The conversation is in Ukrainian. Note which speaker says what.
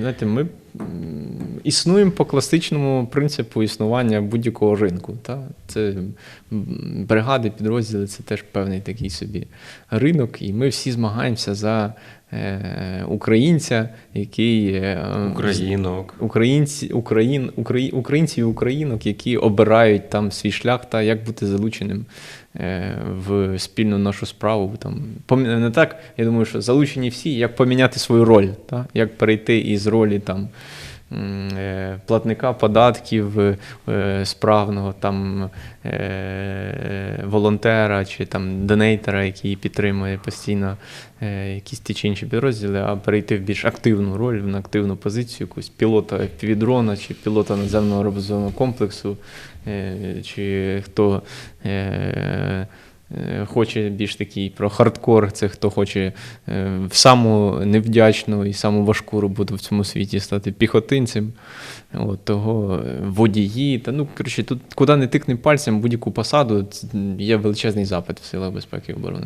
Speaker 1: знаєте, ми існуємо по класичному принципу існування будь-якого ринку. Та? Це бригади, підрозділи це теж певний такий собі ринок, і ми всі змагаємося за е, українця, який е,
Speaker 2: Українок.
Speaker 1: Українці, Україн, Украї, українців і українок, які обирають там свій шлях та як бути залученим е, в спільну нашу справу. Там не так, я думаю, що залучені всі, як поміняти свою роль, та? як перейти із ролі там. Е, Платника податків е, справного там е, волонтера чи там донейтера, який підтримує постійно якісь ті чи інші підрозділи, а перейти в більш активну роль, в активну позицію, якусь пілота півдрона чи пілота наземного роботизованого комплексу, чи хто. Е, Хоче більш такий про хардкор, це хто хоче е, в саму невдячну і саму важку роботу в цьому світі стати піхотинцем. От, того е, водії. Та, ну, коротше, тут куди не тикне пальцем, будь-яку посаду, є величезний запит в силах безпеки і оборони.